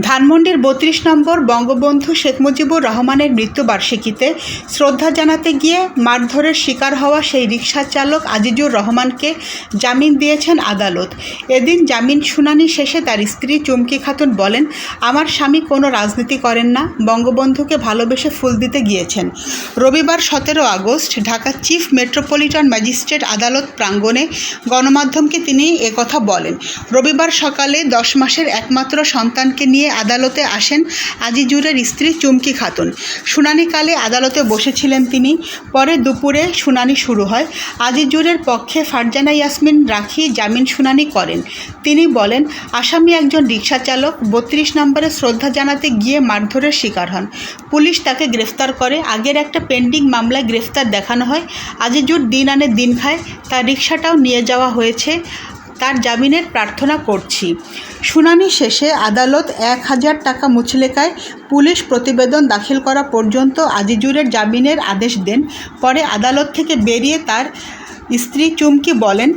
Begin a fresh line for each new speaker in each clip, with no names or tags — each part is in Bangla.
ধানমন্ডির বত্রিশ নম্বর বঙ্গবন্ধু শেখ মুজিবুর রহমানের মৃত্যুবার্ষিকীতে শ্রদ্ধা জানাতে গিয়ে মারধরের শিকার হওয়া সেই রিকশা চালক আজিজুর রহমানকে জামিন দিয়েছেন আদালত। এদিন জামিন শুনানি শেষে তার স্ত্রী চুমকি খাতুন বলেন, আমার স্বামী কোনো রাজনীতি করেন না, বঙ্গবন্ধুকে ভালোবেসে ফুল দিতে গিয়েছেন। রবিবার সতেরো August Dhaka chief metropolitan magistrate আদালত প্রাঙ্গণে গণমাধ্যমকে তিনি একথা বলেন। রবিবার সকালে দশ মাসের একমাত্র সন্তানকে নিয়ে আদালতে আসেন আজিজুরের স্ত্রী চুমকি খাতুন। শুনানিকালে আদালতে বসেছিলেন তিনি। পরে দুপুরে শুনানি শুরু হয়। আজিজুরের পক্ষে ফারজানা ইয়াসমিন রাখি জামিন শুনানি করেন। তিনি বলেন, আসামি একজন রিকশা চালক বত্রিশ নম্বরে শ্রদ্ধা জানাতে গিয়ে মারধরের শিকার হন। পুলিশ তাকে গ্রেফতার করে। আগের একটা পেন্ডিং মামলায় গ্রেফতার দেখানো হয়। আজিজুর দিন আনে দিন খায়। তার রিকশাটাও নিয়ে যাওয়া হয়েছে। তার জামিনের প্রার্থনা করছি। শুনানি শেষে আদালত এক হাজার টাকা মুচলেকায় পুলিশ প্রতিবেদন দাখিল করা পর্যন্ত আজিজুরের জামিনের আদেশ দেন। পরে আদালত থেকে বেরিয়ে তার স্ত্রী চুমকি বলেন,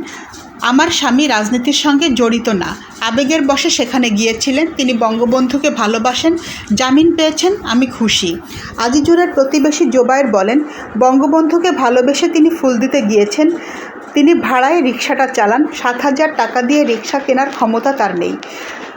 আমার স্বামী রাজনীতির সঙ্গে জড়িত না। আবেগের বশে সেখানে গিয়েছিলেন। তিনি বঙ্গবন্ধুকে ভালোবাসেন, জামিন পেয়েছেন, আমি খুশি। আজিজুরের প্রতিবেশী জোবায়ের বলেন, বঙ্গবন্ধুকে ভালোবেসে তিনি ফুল দিতে গিয়েছেন। তিনি ভাড়ায় রিক্সাটা চালান। সাত হাজার টাকা দিয়ে রিক্সা কেনার ক্ষমতা তার নেই।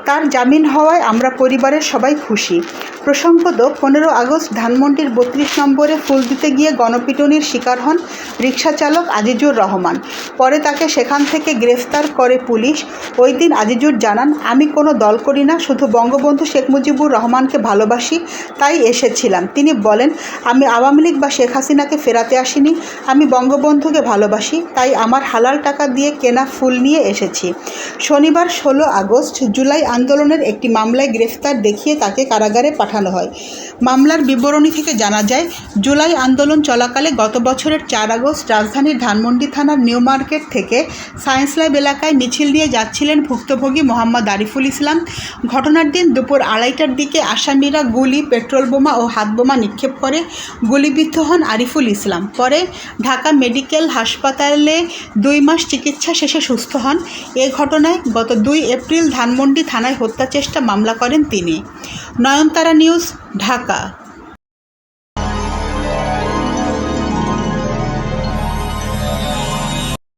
তার জামিন হওয়ায় আমরা পরিবারের সবাই খুশি। প্রসঙ্গত, পনেরো আগস্ট ধানমন্ডির বত্রিশ নম্বরে ফুল দিতে গিয়ে গণপিটুনির শিকার হন রিক্সা চালক আজিজুর রহমান। পরে তাকে সেখান থেকে গ্রেফতার করে পুলিশ। ওই দিন আজিজুর জানান, আমি কোনো দল করি না, শুধু বঙ্গবন্ধু শেখ মুজিবুর রহমানকে ভালোবাসি, তাই এসেছিলাম। তিনি বলেন, আমি আওয়ামী লীগ বা শেখ হাসিনাকে ফেরাতে আসিনি। আমি বঙ্গবন্ধুকে ভালোবাসি, তাই আমার হালাল টাকা দিয়ে কেনা ফুল নিয়ে এসেছি। শনিবার ষোলো আগস্ট, জুলাই আন্দোলনের একটি মামলায় গ্রেফতার দেখিয়ে তাকে কারাগারে পাঠানো হয়। মামলার বিবরণী থেকে জানা যায়, জুলাই আন্দোলন চলাকালে গত বছরের চার আগস্ট রাজধানীর ধানমন্ডি থানার নিউ মার্কেট থেকে সায়েন্স ল্যাব এলাকায় মিছিল নিয়ে যাচ্ছিলেন ভুক্তভোগী মোহাম্মদ আরিফুল ইসলাম। ঘটনার দিন দুপুর আড়াইটার দিকে আসামিরা গুলি, পেট্রোল বোমা ও হাত বোমা নিক্ষেপ করে। গুলিবিদ্ধ হন আরিফুল ইসলাম। পরে ঢাকা মেডিকেল হাসপাতালে দুই মাস চিকিৎসা শেষে সুস্থ হন। এ ঘটনায় গত দুই এপ্রিল ধানমন্ডি থানায় হত্যা চেষ্টা মামলা করেন তিনি। নয়নতারা নিউজ ঢাকা।